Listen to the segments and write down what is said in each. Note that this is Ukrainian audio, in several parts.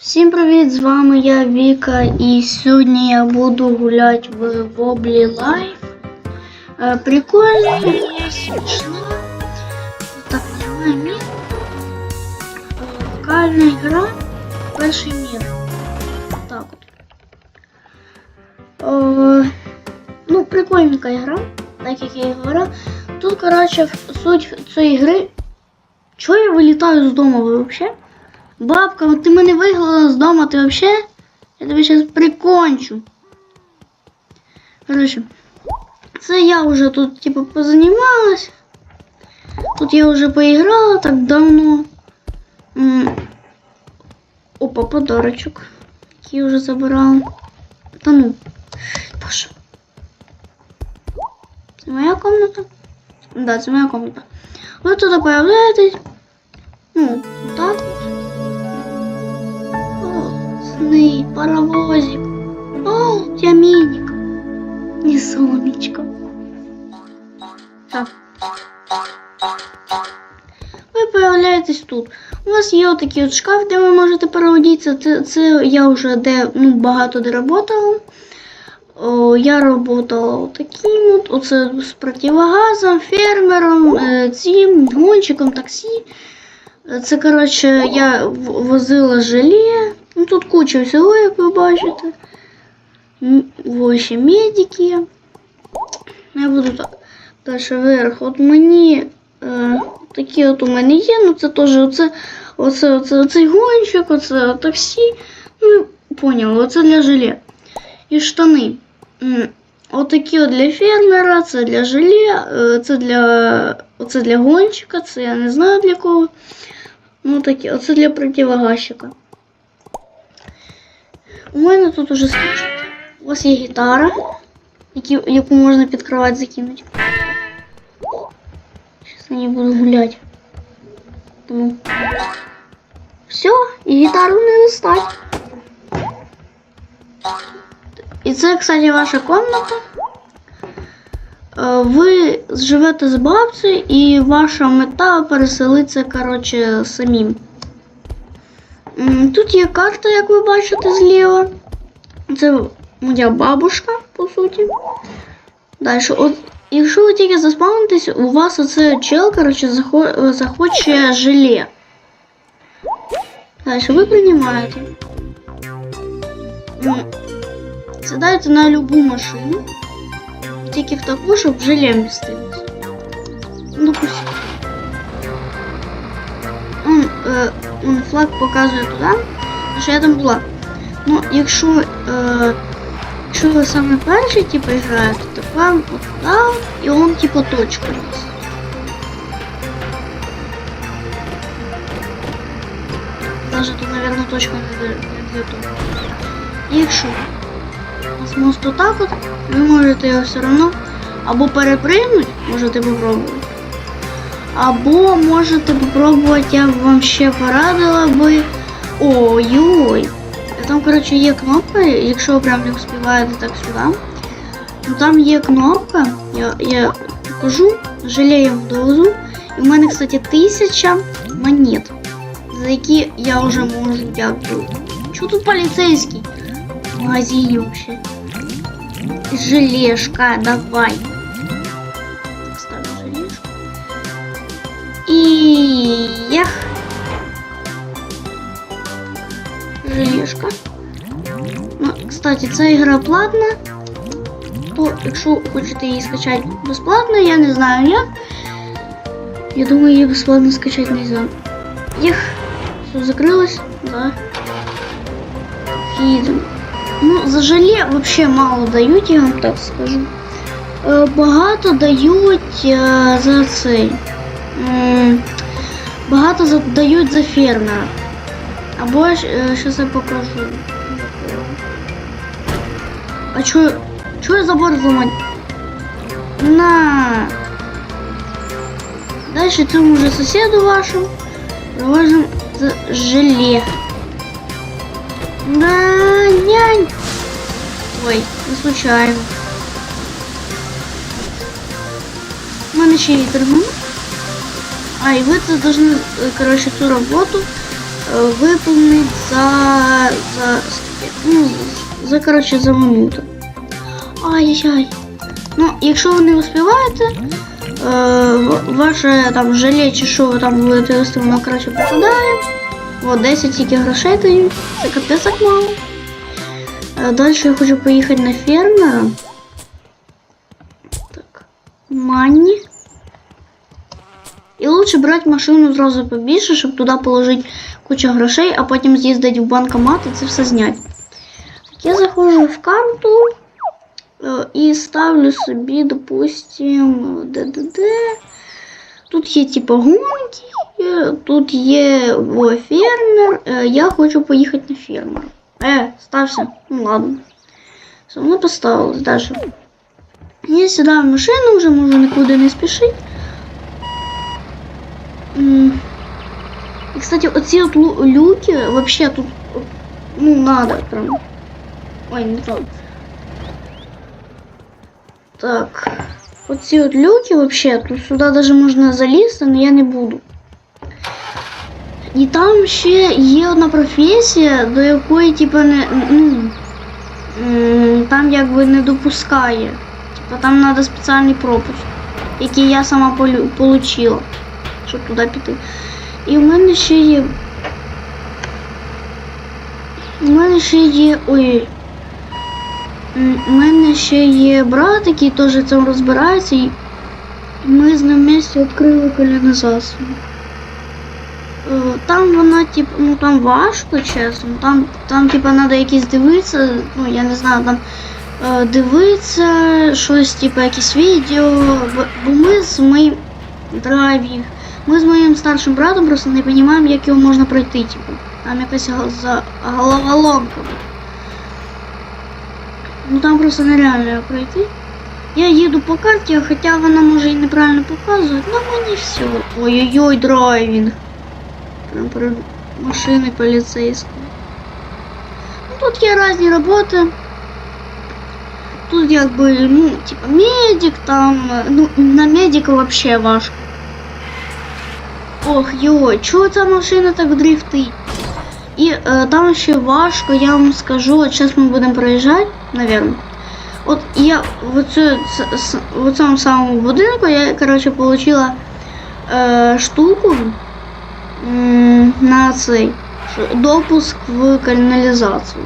Всім привіт! З вами я Віка, і сьогодні я буду гуляти в Wobbly Life. Е, Прикольно і смішно. Так, нажимаю мир. Локальна гра. Перший мир. Так от. Е, Ну, прикольненька гра, так як я і говорив. Тут, коротше, суть цієї гри. Чого я вилітаю з дому взагалі? Бабка, ти мене вигнала з дому, ти вообще? Я тебе зараз прикончу. Короче, це я вже тут, типу, позанімалась. Тут я вже поіграла так давно. Опа, подарочок. Який вже забирала. Та ну. Боже. Це моя комната? Да, це моя комната. Ви туди появляєтесь. Ну, Сны, паровозик. О, тяминик. И солнечко. Так. Ви появляєтесь тут. У вас є отакий от шкаф, де ви можете переводитися. Це, це я вже де ну, багато де. О, я работала таким от, оце з противогазом, фермером, е, цим, гонщиком таксі. Це, коротше, я возила желе. Ну тут куча всього, як ви бачите. Ось медики. Я буду так. Далі вверх. От мені е, такі от у мене є, ну це теж оце, оце, оце, оцей гонщик, оце таксі. Ну, поняли, оце для желе. І штани. Отакі от для фермера, це для желе, це для, оце для гонщика, це я не знаю для кого. Ну такі, оце для противогазчика. У мене тут уже скачуть. У вас є гітара, яку можна під кровать закинути. Зараз на ній буду гуляти. Тому. Все, і гітару не достать. І це, кстати, ваша комната. Е, Ви живете з бабцею і ваша мета переселитися, коротше, самим. М, Тут є карта, як ви бачите, зліва. Це моя бабушка, по суті. Далі, от, якщо ви тільки заспавнитесь, у вас оце чел, коротше, захо- захоче желе. Далі, ви приймаєте. М, Сідаєте на любу машину. Тільки в таку, щоб желе містилось. Ну, Допустим. Флаг показує туди, що я там була. Ну, якщо, е, якщо ви саме перший, типу, граєте, то вам от туди, і он, типу, точка вас. Даже тут, наверное, точка не того. Якщо вас мост отак от, ви можете його все одно або перепригнути, можете попробувати. Або можете попробувати, я б вам ще порадила би. Ой-ой. Там, коротше, є кнопка, якщо ви прям не успіваєте так сюди. Ну там є кнопка, я, я покажу, жалеєм дозу. І в мене, кстати, тисяча монет, за які я вже можу дякую. Чого тут поліцейський? В магазині вообще. Желешка, давай. Кстати, ця ігра платна. То, якщо хочете її скачати безплатно, я не знаю як. Я думаю, її безплатно скачати не знаю. Ях. Все закрылось. Да. Їдемо. Ну, за желе вообще мало дають, я вам так скажу. Е, Багато дають е, за цей. Багато дають за фермера. Або ж, е, я покажу. А чо, чо я забор зламати? На. Дальше цьому же сусіду вашому привозимо з желе. Да, нянь. Ой, не случайно. У мене ще є термін. А, і ви це должны, е, коротше, цю роботу е, виповнить за, за, скільки? ну, за, коротше, за минуту. Ай-яй-яй. Ну, якщо ви не успіваєте, е, ваше там желе чи що ви там будете вести, воно краще попадає. От 10 тільки грошей дають. Це капець мало. Е, Далі я хочу поїхати на фермера. Так. Манні. І лучше брати машину зразу побільше, щоб туди положити кучу грошей, а потім з'їздити в банкомат і це все зняти. Я заходжу в карту е, і ставлю собі, допустим, ДДД. Тут є типу гонки, е, тут є о, фермер. Е, Я хочу поїхати на фермера. Е, стався. Ну ладно. Все, воно поставилось далі. Я сідаю в машину, вже можу нікуди не спішити. Кстати, оці от люки, вообще тут, ну, надо прям. Ой, не то. Так. Оці от люки, вообще, тут сюди даже можна залізти, але я не буду. І там ще є одна професія, до якої, типу, не. Ну, м, там якби не допускає. Типа там треба спеціальний пропуск, який я сама получила, щоб туди піти. І в мене ще є. У мене ще є. Ой. У мене ще є брат, який теж цьому розбирається, і ми з ним вместе відкрили колонізацію. Е, Там вона, типу, ну там важко, чесно. Там, там типу, треба якісь дивитися, ну я не знаю, там е, дивитися щось, типу, якісь відео. Бо, ми з моїм драйвів, ми з моїм старшим братом просто не розуміємо, як його можна пройти, типу. Там якась за- головоломка. Ну там просто нереально його пройти. Я їду по карті, хоча вона може і неправильно показує, але мені все. Ой-ой-ой, драйвінг. Прям перед машиною поліцейською. Ну, тут є різні роботи. Тут якби, ну, типа медик, там, е, ну, на медика вообще важко. Ох, йой, чого ця машина так дрифтить? І е, там ще важко, я вам скажу, от зараз ми будемо проїжджати, наверное. От я в, оцю, ц- с- в цьому самому будинку я, короче, получила е, штуку на цей допуск в каналізацію.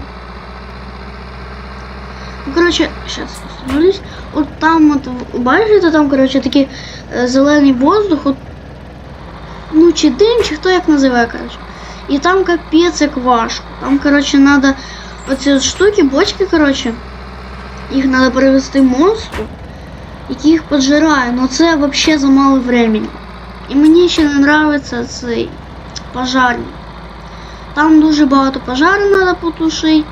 Ну, короче, сейчас остановлюсь. От там, от, бачите, там, короче, такий е, зелений воздух, от, ну, чи дим, чи хто як називає, короче. І там капець як важко. Там, короче, надо оці от штуки, бочки, короче, їх надо перевести мосту, який їх поджирає, но це вообще за мало времени. І мені ще не нравиться цей пожарник. Там дуже багато пожарів треба потушити.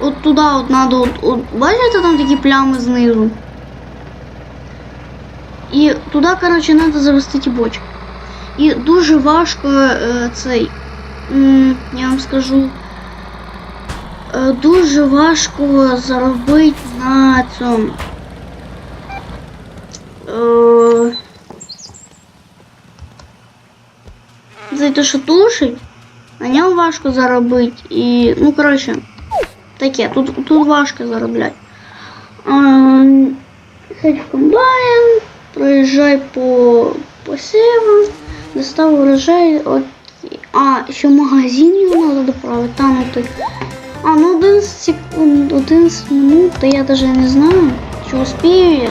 От туди от треба, от, от, бачите, там такі плями знизу. І туди, коротше, треба завести ті бочки. І дуже важко е, цей, м, я вам скажу, е, дуже важко заробити на цьому. Е, за те, що тушить, на ньому важко заробити. І, ну, коротше, таке, тут, тут важко заробляти. Ем, Ходь комбайн, проїжджай по посівам, достав урожай. От, а, ще магазин його треба доправити, там от. А, ну 11 секунд, 11 минут, то я даже не знаю, чи успію я.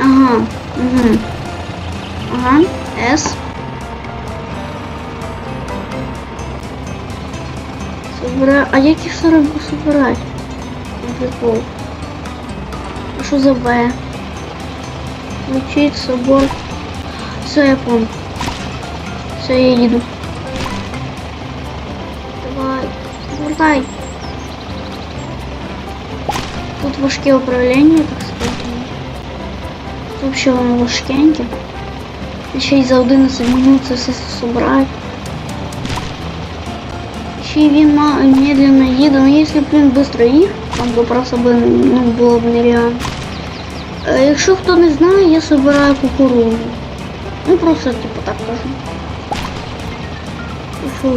Ага, угу. Ага, С. Собира... А як їх зараз собирати? Прикол. А що за Б? Включить собор. Все, я понял. Все, я їду. Давай, вертай. Тут важке управління, так сказати. Тут взагалі воно важкеньке. Ще й за 11 минут все собрати. Ще й він медленно їде, ну якщо б він швидко їх, там би просто би, ну, було б нереально. Е, Якщо хто не знає, я собираю кукурузу. Ну просто типу так кажу. Фу.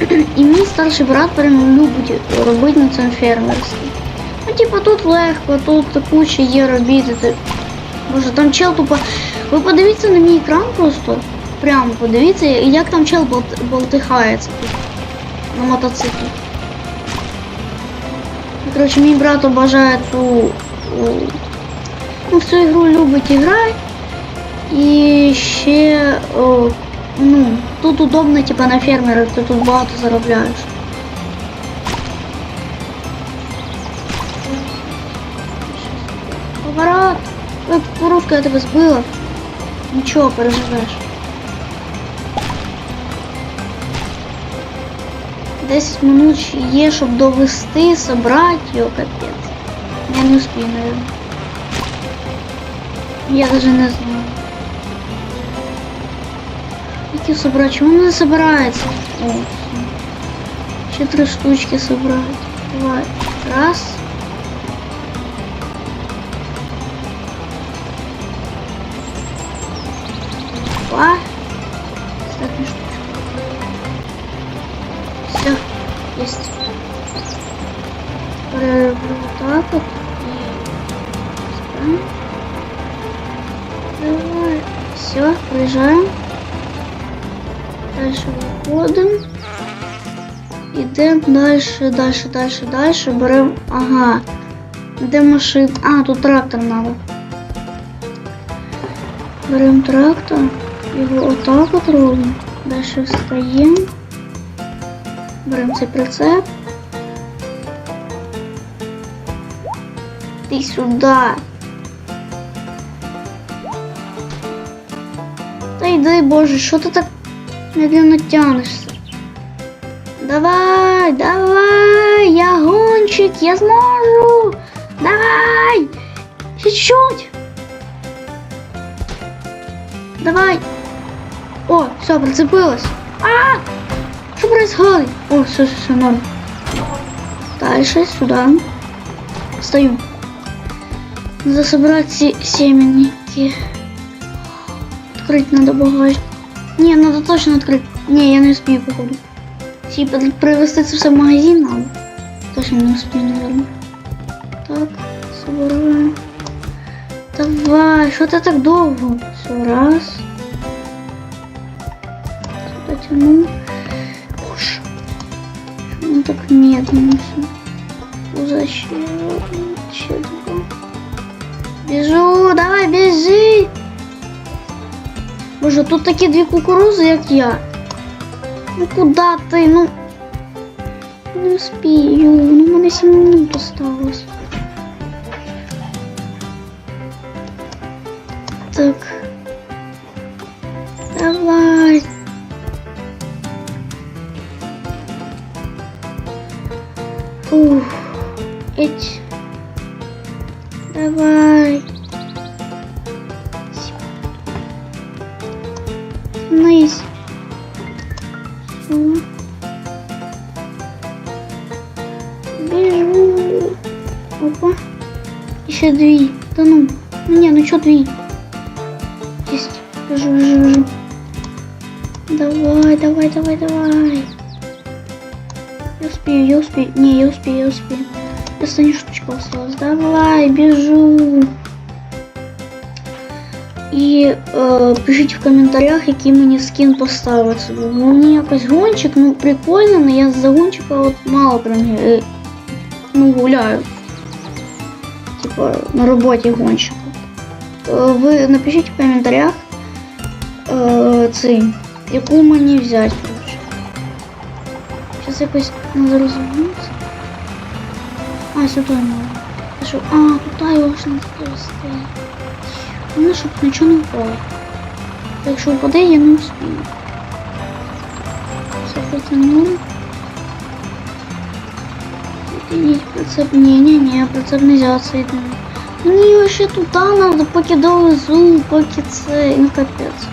І мій старший брат прям любить робити на цьому фермерський. Ну, типа тут легко, тут куча є робіти. Ти- Боже, там чел тупо. Ви подивіться на мій екран просто. Прямо подивіться, як там чел болт... болтихається. На мотоциклі. Коротше, мій брат обожає ту. Ну, в цю ігру любить грати. І ще. О, ну, тут удобно, типа на фермерах, ти тут багато заробляєш. Поворот! Ой, кукурузка, я тебе збила. Нічого, переживеш. 10 минут ще є, щоб довести, собрати його капець. Я не успію, наверное. Я даже не знаю. Які собрати? Чому не собирається? О, все. Ще три штучки собрати. Давай. Раз. Два. Остаточную штучку. Все. Есть. Теперь вот так вот. И... собираем. Давай. Все, проезжаем. Выходим. Ідемо дальше, дальше, дальше, дальше. Беремо. Ага. Де машина? А, тут трактор надо. Беремо трактор. Його отак от робимо. Дальше встаємо. Беремо цей прицеп. Ти сюди. Та йди, боже, що ти так медленно тянешся? Давай, давай, я гонщик, я зможу. Давай, чуть-чуть. Давай. О, все, прицепилась. А! Что происходит? О, все, все, все, норм. Дальше сюда. Стою. Надо собрать семенники. Открыть надо багажник. Не, надо точно открыть. Не, я не успею, походу. Типа привезти це все магазин надо. Точно не успею, наверное. Так, собираем. Давай, что ты так долго? Все, раз. Сюда тяну. Боже. Почему так медленно все? Зачем? Еще два. Бежу, Боже, тут такі дві кукурузи, як я. Ну куди ти? Ну. Не успію. Ну, в мене 7 минут осталось. Еще две. Да ну. Ну не, ну что две? Есть. Бежу, бежу, бежу. Давай, давай, давай, давай. Я успею, я успею. Не, я успею, я успею. Остання штучка осталась. Давай, бежу. І е, пишіть в коментарях, який мені скін поставити собі. Бо мені якось гонщик, ну прикольно, але я за гонщика от мало прям е, ну, гуляю. Типа на роботі гонщика. Е, ви напишіть в коментарях е, цей, яку мені взяти. коротше. Зараз якось треба розвернутися. А, надо. Я а, туда его ж надо довести. Ну, щоб нічого не впало. Якщо впаде, я не успію. Все потягнули. Соединить прицеп. Не-не-не, прицеп нельзя соединить. Мені вообще туда надо, поки довезу, поки це, ну капець.